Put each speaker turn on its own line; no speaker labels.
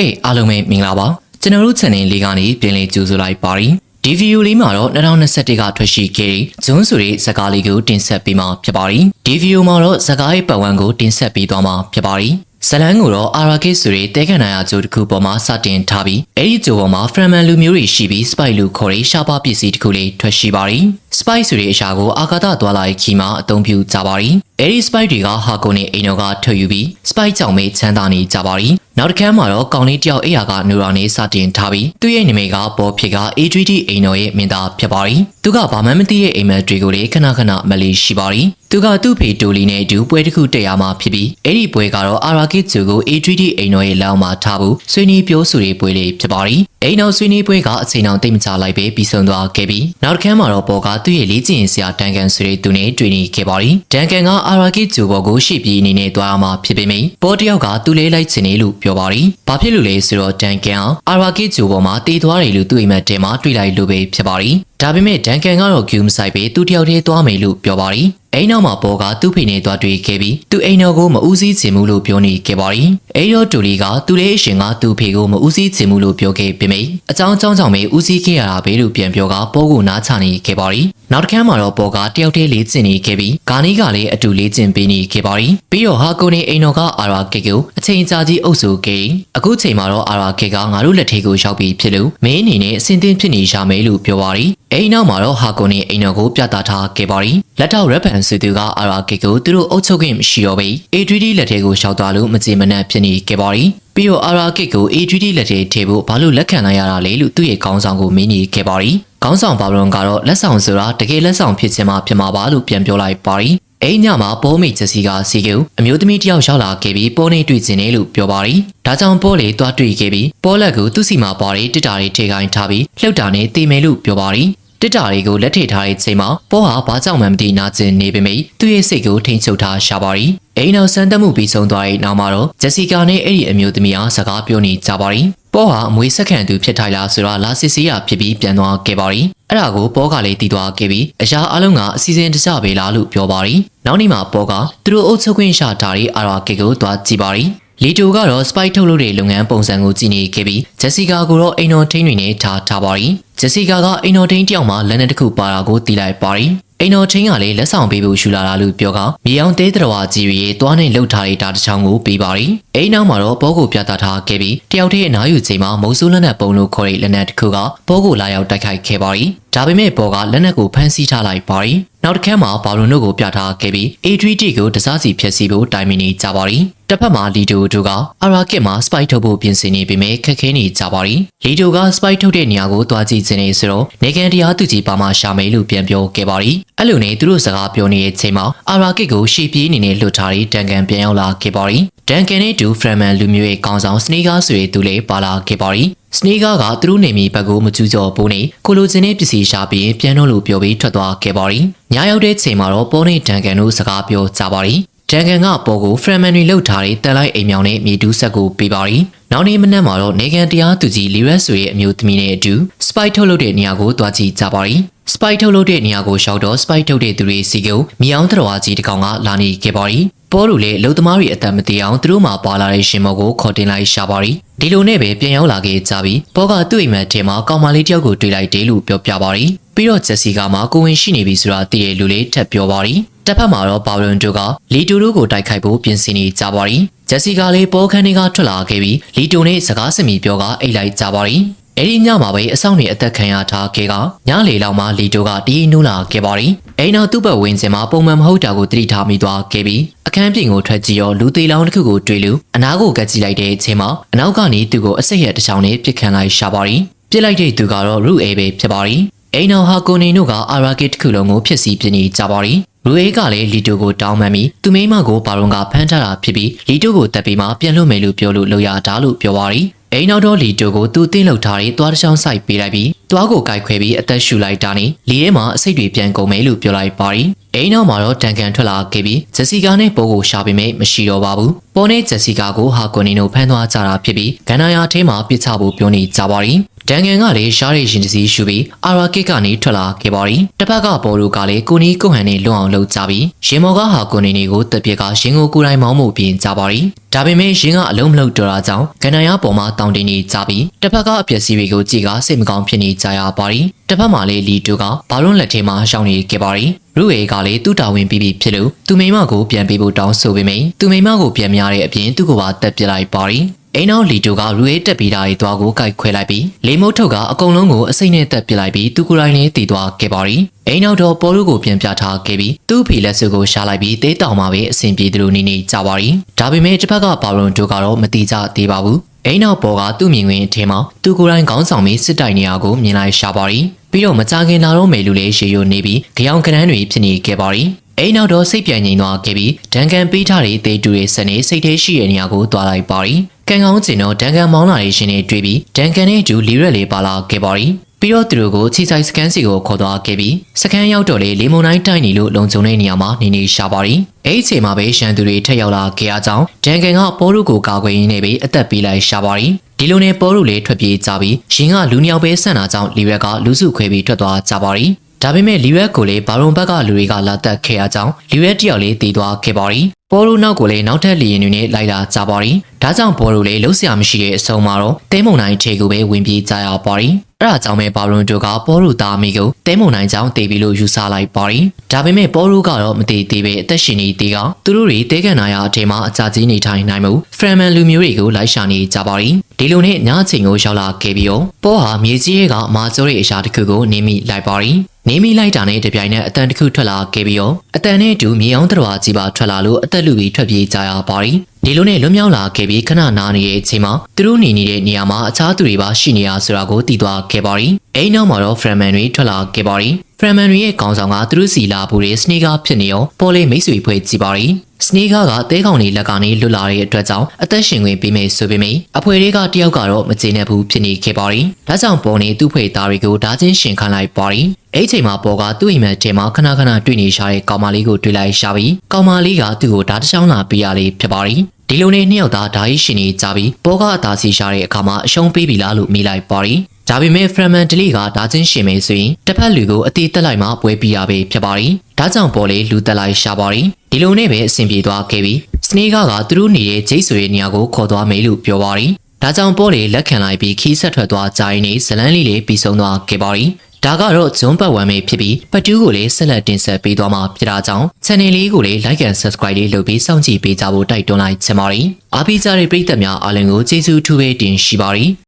ကဲအားလုံးပဲမင်္ဂလာပါကျွန်တော်တို့ channel လေးကနေပြန်လည်ကြိုဆိုလိုက်ပါရီဒီဗီဒီယိုလေးမှာတော့2021ကထွက်ရှိခဲ့တဲ့ဇွန်းဆိုတဲ့ဇာကားလေးကိုတင်ဆက်ပေးမှာဖြစ်ပါရီဒီဗီဒီယိုမှာတော့ဇာကားရဲ့ပတ်ဝန်းကိုတင်ဆက်ပေးသွားမှာဖြစ်ပါရီဇလန်ကိုတော့အာရာကိဆိုတဲ့တဲခန္ဓာရဂျိုတစ်ခုပေါ်မှာစတင်ထားပြီးအဲ့ဒီဂျိုပေါ်မှာဖရမန်လူမျိုးတွေရှိပြီးစပိုက်လူခေါ်တဲ့ရှားပါပစ္စည်းတစ်ခုလေးထွက်ရှိပါရီစပိုက်ဆိုတဲ့အရာကိုအာကာသသွားလာရေးခီမှာအသုံးပြုကြပါရီအဲ့ဒီစပိုက်တွေကဟာကိုနဲ့အိမ်တော်ကထွက်ယူပြီးစပိုက်ကြောင့်မေးချမ်းသာနေကြပါရီ နောက်တစ်ခါမှာတော့ကောင်လေးတယောက်အိယာကနူရာနေစတင်ထားပြီးသူ့ရဲ့နာမည်ကပေါ်ဖြစ်က A3D အိမ်တော်ရဲ့မင်းသားဖြစ်ပါရီသူကဘာမှမသိတဲ့အိမ်မက်တွေကိုလေခဏခဏမလေးရှိပါရီသူကသူ့ဖေတိုလီနဲ့အတူပွဲတစ်ခုတက်ရမှာဖြစ်ပြီးအဲ့ဒီပွဲကတော့အာရာကစ်ဂျူကို A3D အိမ်တော်ရဲ့လက်အောက်မှာထားဖို့ဆွေးနွေးပြောဆိုရေးပွဲလေးဖြစ်ပါရီအိမ်တော်ဆွေးနွေးပွဲကအချိန်အောင်တိတ်မချလိုက်ပဲပြီးဆုံးသွားခဲ့ပြီးနောက်တစ်ခါမှာတော့ပေါ်ကသူ့ရဲ့လေးကျင်ဆရာတန်ကန်ဆိုတဲ့သူနဲ့တွေ့နေခဲ့ပါရီတန်ကန်ကအာရာကစ်ဂျူဘော်ကိုရှေ့ပြေးအနေနဲ့သွားရမှာဖြစ်ပေမယ့်ပေါ်တယောက်ကသူ့လေးလိုက်ချင်နေလို့ပြောပါရီဘာဖြစ်လို့လဲဆိုတော့တန်ကန်ကအာရာကစ်ဂျူဘော်မှာတေးသွားတယ်လို့သူ့အိမ်မက်တဲမှာတွေ့လိုက်လို့ပဲဖြစ်ပါရီ ဒါပေမဲ့ဒန်ကန်ကတော့ဂူးမဆိုင်ပဲသူတယောက်တည်းသွားမယ်လို့ပြောပါရီအိမ်နောက်မှာပေါ်ကသူ့ဖေနဲ့သွားတွေ့ခဲ့ပြီးသူအိမ်တော်ကိုမဦးစီးချင်ဘူးလို့ပြောနေခဲ့ပါရီအိမ်တော်တူလီကသူလေးအရှင်ကသူ့ဖေကိုမဦးစီးချင်ဘူးလို့ပြောခဲ့ပေမယ့်အကြောင်းအကြောင်းကြောင့်ပဲဦးစီးခဲ့ရတာပဲလို့ပြန်ပြောကပေါ်ကိုနားချနေခဲ့ပါရီနောက်တစ်ခါမှာတော့ပေါ်ကတယောက်တည်းလေးကျင်နေခဲ့ပြီးဂါနီကလည်းအတူလေးကျင်ပေးနေခဲ့ပါရီပြီးတော့ဟာကိုနေအိမ်တော်ကအာရာကေကိုအချိန်ကြာကြီးအုပ်စုခဲ့အခုချိန်မှာတော့အာရာကေကငါတို့လက်ထဲကိုရောက်ပြီးဖြစ်လို့မင်းအနေနဲ့အစင်သင်းဖြစ်နေရမယ်လို့ပြောပါရီအိမ်နောက်မှာတော့ဟာကိုနေအိမ်တော်ကိုပြသထားခဲ့ပါရီလက်ထောက်ရက်ပန်စီသူကအာရာကေကိုသူတို့အုပ်ချုပ်ခွင့်မရှိတော့ပေ A3D လက်ထဲကိုရှောက်သွားလို့မကြေမနက်ဖြစ်နေခဲ့ပါရီပြီးတော့အာရာကစ်ကို A3D လက်ထဲထည့်ဖို့ဘာလို့လက်ခံလိုက်ရတာလဲလို့သူ့ရဲ့ခေါင်းဆောင်ကိုမင်းကြီးခဲ့ပါရီခေါင်းဆောင်ဘာဘရွန်ကတော့လက်ဆောင်ဆိုတာတကယ်လက်ဆောင်ဖြစ်ချင်မှဖြစ်မှာပါလို့ပြန်ပြောလိုက်ပါရီ အိမ်ညမှာပေါ်မိတ်ချက်စီကစီကူအမျိုးသမီးတယောက်ရောက်လာခဲ့ပြီးပေါ်နေတွေ့ကျင်တယ်လို့ပြောပါရီဒါကြောင့်ပေါ်လေတွားတွေ့ခဲ့ပြီးပေါ်လက်ကိုသူ့စီမှာပါတဲ့တစ်တာတွေထိခိုင်းထားပြီးလှုပ်တာနဲ့တေမယ်လို့ပြောပါရီ တစ်တာတွေကိုလက်ထိထားတဲ့ချိန်မှာပေါ်ဟာဘာကြောင့်မှမသိနာကျင်နေပေမယ့်သူ့ရဲ့စိတ်ကိုထိန်ချုပ်ထားရှာပါရီအိမ်နောက်ဆန်းတက်မှုပြီးဆုံးသွားတဲ့နောက်မှာတော့ဂျက်စီကာနဲ့အဲ့ဒီအမျိုးသမီးအားစကားပြောနေကြပါရီပေါ်ဟာအမွေဆက်ခံသူဖြစ်ထိုင်လားဆိုတော့လာစစ်စီးရဖြစ်ပြီးပြန်သွားခဲ့ပါရီအဲ့ဒါကိုပေါ်ကလည်းတည်သွားခဲ့ပြီးအရာအလုံးကအစီအစဉ်တကျပဲလားလို့ပြောပါရီနောက်နေ့မှာပေါ်ကသူတို့အုပ်ချုပ်ခွင့်ရှာထားတဲ့အာရာကေကိုသွားကြည့်ပါရီ လီတိုကတော့ spike ထုတ်လုပ်တဲ့လုပ်ငန်းပုံစံကိုကြည့်နေခဲ့ပြီးဂျက်စီကာကိုတော့အိမ်တော်ထိန်းတွေနဲ့ထားထားပါရီဂျက်စီကာကအိမ်တော်ထိန်းတယောက်မှလက်နက်တစ်ခုပါတာကိုတီးလိုက်ပါရီအိမ်တော်ချင်းကလည်းလက်ဆောင်ပေးဖို့ရှူလာတာလို့ပြောကမြေအောင်တဲတော်ဝါကြီးရဲ့တွားနဲ့လှုပ်ထားတဲ့တာတစ်ချောင်းကိုပေးပါရီအိမ်နောက်မှာတော့ဘောကိုပြသထားခဲ့ပြီးတယောက်တည်းအနားယူချိန်မှာမုံဆိုးလက်နက်ပုံလို့ခေါ်တဲ့လက်နက်တစ်ခုကဘောကိုလာရောက်တိုက်ခိုက်ခဲ့ပါရီဒါပေမဲ့ဘောကလက်နက်ကိုဖမ်းဆီးထားလိုက်ပါရီနောက်တစ်ခါမှာဘာလွန်တို့ကိုပြထားခဲ့ပြီး A3T ကိုတစားစီဖျက်ဆီးဖို့တိုင်မီနေကြပါရီတစ်ဖက်မှာလီတိုတို့ကအာရာကစ်မှာစပိုက်ထုတ်ဖို့ပြင်ဆင်နေပေမဲ့ခက်ခဲနေကြပါရီလီတိုကစပိုက်ထုတ်တဲ့နေရာကိုတွားကြည့်ခြင်းနေဆိုတော့နေကန်တရားသူကြီးပါမှရှာမယ်လို့ပြန်ပြောခဲ့ပါရီအဲ့လိုနဲ့သူတို့စကားပြောနေတဲ့အချိန်မှာအာရာကစ်ကိုရှေ့ပြေးနေနဲ့လွတ်ထားပြီးတန်ကန်ပြန်ရောက်လာခဲ့ပါရီတန်ကန်နဲ့တူဖရမန်လူမျိုးရဲ့ကောင်းဆောင်စနီကာဆိုတဲ့သူလည်းပါလာခဲ့ပါရီ စနီကာကသူတို့နေမီဘက်ကိုမကျူးကျော်ပိုးနေကိုလိုချင်တဲ့ပစ္စည်းရှာပြီးပြန်တော့လို့ပြောပြီးထွက်သွားခဲ့ပါရီညရောက်တဲ့ချိန်မှာတော့ပေါ်နေတန်ကန်တို့စကားပြောကြပါရီတန်ကန်ကပေါ်ကိုဖရမန်တွေလှုပ်ထားတဲ့တန်လိုက်အိမ်မြောင်နဲ့မြေတူးဆက်ကိုပေးပါရီနောက်နေ့မနက်မှာတော့နေကန်တရားသူကြီးလီရက်ဆိုရဲ့အမျိုးသမီးနဲ့အတူစပိုက်ထုတ်လုပ်တဲ့နေရာကိုတွားကြည့်ကြပါရီစပိုက်ထုတ်လုပ်တဲ့နေရာကိုရှောက်တော့စပိုက်ထုတ်တဲ့သူတွေစီကိုမြေအောင်တော်ကြီးတကောင်ကလာနေခဲ့ပါရီ ပေါ်လူလေလုံသမားတွေအသက်မတည်အောင်သူတို့မှပါလာတဲ့ရှင်မော်ကိုခေါ်တင်လိုက်ရှာပါရီဒီလိုနဲ့ပဲပြန်ရောက်လာခဲ့ကြပြီးပေါ်ကသူ့အိမ်မက်ထဲမှာကောင်မလေးတယောက်ကိုတွေ့လိုက်တယ်လို့ပြောပြပါရီပြီးတော့ဂျက်စီကမှကိုဝင်ရှိနေပြီဆိုတာသိရလူလေးထပ်ပြောပါရီတစ်ဖက်မှာတော့ပါဝလွန်တို့ကလီတိုတို့ကိုတိုက်ခိုက်ဖို့ပြင်ဆင်နေကြပါရီဂျက်စီကလည်းပေါ်ခန်းတွေကထွက်လာခဲ့ပြီးလီတိုနဲ့စကားစမီပြောကအိတ်လိုက်ကြပါရီ အဲ့ဒီညမှာပဲအဆောင်နေအသက်ခံရထားခဲ့ကညလေလောက်မှလီတိုကတီးနိုးလာခဲ့ပါရီအိမ်နောက်သူ့ဘက်ဝင်းစင်မှာပုံမှန်မဟုတ်တာကိုသတိထားမိသွားခဲ့ပြီးအခန်းပြင်ကိုထွက်ကြည့်ရောလူသေးလောင်တစ်ခုကိုတွေ့လို့အနားကိုကပ်ကြည့်လိုက်တဲ့အချိန်မှာအနောက်ကနေသူ့ကိုအဆက်ရတစ်ချောင်းနဲ့ပြစ်ခတ်လိုက်ရှာပါရီပြစ်လိုက်တဲ့သူကတော့ရူအေပဲဖြစ်ပါရီအိမ်နောက်ဟာကိုနေတို့ကအာရာကစ်တစ်ခုလုံးကိုဖျက်ဆီးပြနေကြပါရီရူအေကလည်းလီတိုကိုတောင်းပန်ပြီးသူမိမကိုဘာရွန်ကဖမ်းထားတာဖြစ်ပြီးလီတိုကိုတပ်ပြီးမှပြန်လွတ်မယ်လို့ပြောလို့လောက်ရတာလို့ပြောပါရီ အိမ်နောက်တော့လီတိုကိုသူတင်းလောက်ထားတဲ့သွားတစ်ချောင်းဆိုင်ပေးလိုက်ပြီးသွားကိုကြိုက်ခွဲပြီးအသက်ရှူလိုက်တာနဲ့လီထဲမှာအစိတ်တွေပြန်ကုန်မယ်လို့ပြောလိုက်ပါရီအိမ်နောက်မှာတော့တန်ကန်ထွက်လာခဲ့ပြီးဂျက်စီကာနဲ့ပိုးကိုရှာပေမဲ့မရှိတော့ပါဘူးပေါ်နဲ့ဂျက်စီကာကိုဟာကွန်နီနိုဖမ်းသွားကြတာဖြစ်ပြီးဂန်နာယာထဲမှာပြစ်ချဖို့ပြောနေကြပါရီ ဒန်ကန်ကလည်းရှားရီရှင်တစီရှူပြီးအာရာကစ်ကနေထွက်လာခဲ့ပါရီတစ်ဖက်ကပေါ်လူကလည်းကိုနီကိုဟန်နဲ့လွန်အောင်လှုပ်ကြပြီးရင်မော်ကဟာကိုနီနေကိုတက်ပြက်ကရင်ကိုကိုယ်တိုင်မောင်းမှုပြင်ကြပါရီဒါပေမဲ့ရင်ကအလုံးမလုံးတော်တာကြောင့်ကန္နရာပေါ်မှာတောင်းတင်နေကြပြီးတစ်ဖက်ကအပျက်စီးတွေကိုကြည့်ကစိတ်မကောင်းဖြစ်နေကြရပါရီတစ်ဖက်မှာလည်းလီတူကဘာလွန်လက်ထဲမှာရှောင်းနေခဲ့ပါရီရုအေကလည်းသူ့တာဝန်ပြီးပြီဖြစ်လို့သူမိမကိုပြန်ပေးဖို့တောင်းဆိုပေမယ့်သူမိမကိုပြန်မရတဲ့အပြင်သူ့ကိုပါတက်ပြစ်လိုက်ပါရီ အိမ်နောက်လီတိုကရူအေးတက်ပြီးတာရဲ့သွားကိုကိုက်ခွဲလိုက်ပြီးလေမုတ်ထုတ်ကအကုန်လုံးကိုအစိမ့်နဲ့တက်ပစ်လိုက်ပြီးသူကိုယ်တိုင်လည်းတည်သွားခဲ့ပါရီအိမ်နောက်တော့ပေါ်လူကိုပြန်ပြထားခဲ့ပြီးသူ့ဖီလက်စုကိုရှာလိုက်ပြီးတေးတောင်မှာပဲအဆင်ပြေသလိုနေနေကြပါရီဒါပေမဲ့တစ်ဖက်ကပါရွန်တို့ကတော့မတိကြသေးပါဘူးအိမ်နောက်ပေါ်ကသူ့မြင်ကွင်းအထင်းမှာသူကိုယ်တိုင်ခေါင်းဆောင်ပြီးစစ်တိုင်နေရကိုမြင်လိုက်ရှာပါရီပြီးတော့မကြခင်လာတော့မယ်လူလေးရေရွနေပြီးကြောင်ကနန်းတွေဖြစ်နေခဲ့ပါရီ အိမ်နောက်တော့စိတ်ပြန်ငြိမ်သွားခဲ့ပြီးဒန်ကန်ပေးထားတဲ့တေးတူရဲ့စနေစိတ်ထဲရှိတဲ့နေရာကိုတွားလိုက်ပါရီကံကောင်းကျင်တော့ဒန်ကန်မောင်းလာတဲ့ရှင်တွေတွေ့ပြီးဒန်ကန်နဲ့အတူလီရက်လေးပါလာခဲ့ပါရီပြီးတော့သူတို့ကိုခြေဆိုင်စကန်စီကိုခေါ်သွားခဲ့ပြီးစကန်ရောက်တော့လေလေမုန်တိုင်းတိုက်နေလို့လုံခြုံတဲ့နေရာမှာနေနေရှာပါရီအဲ့ဒီအချိန်မှာပဲရှန်သူတွေထက်ရောက်လာခဲ့အကြောင်းဒန်ကန်ကပေါ်ရုကိုကာကွယ်ရင်းနဲ့ပဲအသက်ပေးလိုက်ရှာပါရီဒီလိုနဲ့ပေါ်ရုလေးထွက်ပြေးကြပြီးရှင်ကလူနှစ်ယောက်ပဲဆန့်တာကြောင့်လီရက်ကလူစုခွဲပြီးထွက်သွားကြပါရီ ဒါပေမဲ့လီရက်ကိုလည်းဘာရွန်ဘက်ကလူတွေကလာတက်ခဲ့အကြောင်းလီရက်တယောက်လေးတည်သွားခဲ့ပါရီပေါ်ရိုနောက်ကိုလည်းနောက်ထပ်လီရင်တွေနဲ့လိုက်လာကြပါရီဒါကြောင့်ပေါ်ရိုလည်းလှုပ်ရှားမရှိတဲ့အဆုံးမှာတော့တဲမုံနိုင်ထေကိုပဲဝင်ပြေးကြရပါရီ အဲ့ဒါကြောင့်ပဲဘာရွန်တို့ကပေါ်ရိုသားမိကိုတဲမုံနိုင်ကြောင်းတေးပြီးလို့ယူဆလိုက်ပါရီဒါပေမဲ့ပေါ်ရိုကတော့မတည်သေးပဲအသက်ရှင်နေသေးကသူတို့တွေတဲကန်နာရအထင်မှာအကြကြီးနေထိုင်နိုင်မှုဖရမန်လူမျိုးတွေကိုလိုက်ရှာနေကြပါရီဒီလိုနဲ့ညအချိန်ကိုရောက်လာခဲ့ပြီးတော့ပေါ်ဟာမြေကြီးရဲ့ကမာကျိုးရဲ့အရာတစ်ခုကိုနင်းမိလိုက်ပါရီနေမိလိုက်တာနဲ့တပြိုင်နက်အတန်တစ်ခုထွက်လာခဲ့ပြီးတော့အတန်နဲ့အတူမြေအောင်တော်ကြီးပါထွက်လာလို့အသက်လူပြီးထွက်ပြေးကြရပါရီ ဒီလိုနဲ့လွတ်မြောက်လာခဲ့ပြီးခဏနားနေတဲ့အချိန်မှာသူတို့နေနေတဲ့နေရာမှာအခြားသူတွေပါရှိနေရဆိုတာကိုသိသွားခဲ့ပါရီအိမ်နောက်မှာတော့ဖရမန်တွေထွက်လာခဲ့ပါရီ ဖရမန်တွေရဲ့ခေါင်းဆောင်ကသူတို့စီလာဖို့တဲ့စနေကာဖြစ်နေရောပေါ်လေးမိတ်ဆွေဖွဲ့ကြည့်ပါရီစနေကာကတဲကောင်လေးလက်ကနေလွတ်လာတဲ့အတွက်ကြောင့်အသက်ရှင်ခွင့်ပေးမယ်ဆိုပေမယ့်အဖွဲတွေကတယောက်ကတော့မကျေနပ်ဘူးဖြစ်နေခဲ့ပါရီဒါကြောင့်ပေါ်နေသူ့ဖေသားတွေကိုဓာချင်းရှင်ခံလိုက်ပါရီအဲ့ချိန်မှာပေါ်ကသူ့အိမ်မက်ထဲမှာခဏခဏတွေ့နေရှာတဲ့ကောင်မလေးကိုတွေ့လိုက်ရှာပြီးကောင်မလေးကသူ့ကိုဓာတ်တစ်ချောင်းလာပေးရလေးဖြစ်ပါရီဒီလိုနဲ့နှစ်ယောက်သားဓာကြီးရှင်နေကြပြီးပေါ်ကအသာစီရှာတဲ့အခါမှာအရှုံးပေးပြီလားလို့မေးလိုက်ပါရီ ဒါပေမဲ့ဖရမန်ဒလီကဒါချင်းရှင်မေးဆိုရင်တစ်ဖက်လူကိုအသေးတက်လိုက်မှပွဲပြရပဲဖြစ်ပါရီဒါကြောင့်ပေါ်လေလူတက်လိုက်ရှာပါရီဒီလိုနဲ့ပဲအဆင်ပြေသွားခဲ့ပြီးစနေကာကသူတို့နေတဲ့ဂျိတ်ဆွေနေရာကိုခေါ်သွားမယ်လို့ပြောပါရီဒါကြောင့်ပေါ်လေလက်ခံလိုက်ပြီးခီးဆက်ထွက်သွားကြရင်နေဇလန်းလေးလေးပြီးဆုံးသွားခဲ့ပါရီဒါကတော့ဂျွန်ပတ်ဝမ်မေဖြစ်ပြီးပတူးကိုလည်းဆက်လက်တင်ဆက်ပေးသွားမှာဖြစ်တာကြောင့် channel လေးကိုလည်း like and subscribe လေးလုပ်ပြီးစောင့်ကြည့်ပေးကြဖို့တိုက်တွန်းလိုက်ချင်ပါတယ်။အားပေးကြတဲ့ပရိသတ်များအားလုံးကိုကျေးဇူးထူးပဲတင်ရှိပါတယ်။